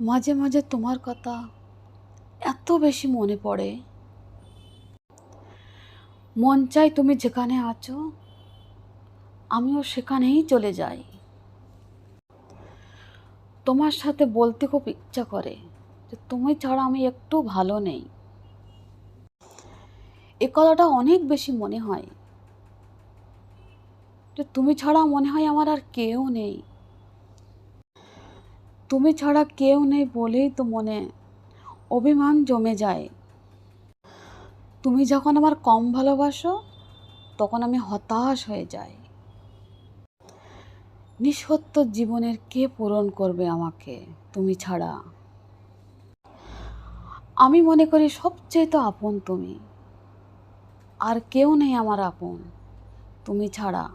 মাঝে মাঝে তোমার কথা এত বেশি মনে পড়ে। মন চাই তুমি যেখানে আছো, আমিও সেখানেই চলে যাই। তোমার সাথে বলতে খুব ইচ্ছা করে যে তুমি ছাড়া আমি একটু ভালো নেই। এ কথাটা অনেক বেশি মনে হয় যে তুমি ছাড়া মনে হয় আমার আর কেউ নেই। তুমি ছাড়া কেউ নেই বলেই তো মনে অভিমান জমে যায়। তুমি যখন আমার কম ভালোবাসো, তখন আমি হতাশ হয়ে যাই। নিঃসত্ব জীবনের কে পূরণ করবে আমাকে, তুমি ছাড়া? আমি মনে করি সবচেয়ে তো আপন তুমি। আর কেউ নেই আমার আপন, তুমি ছাড়া।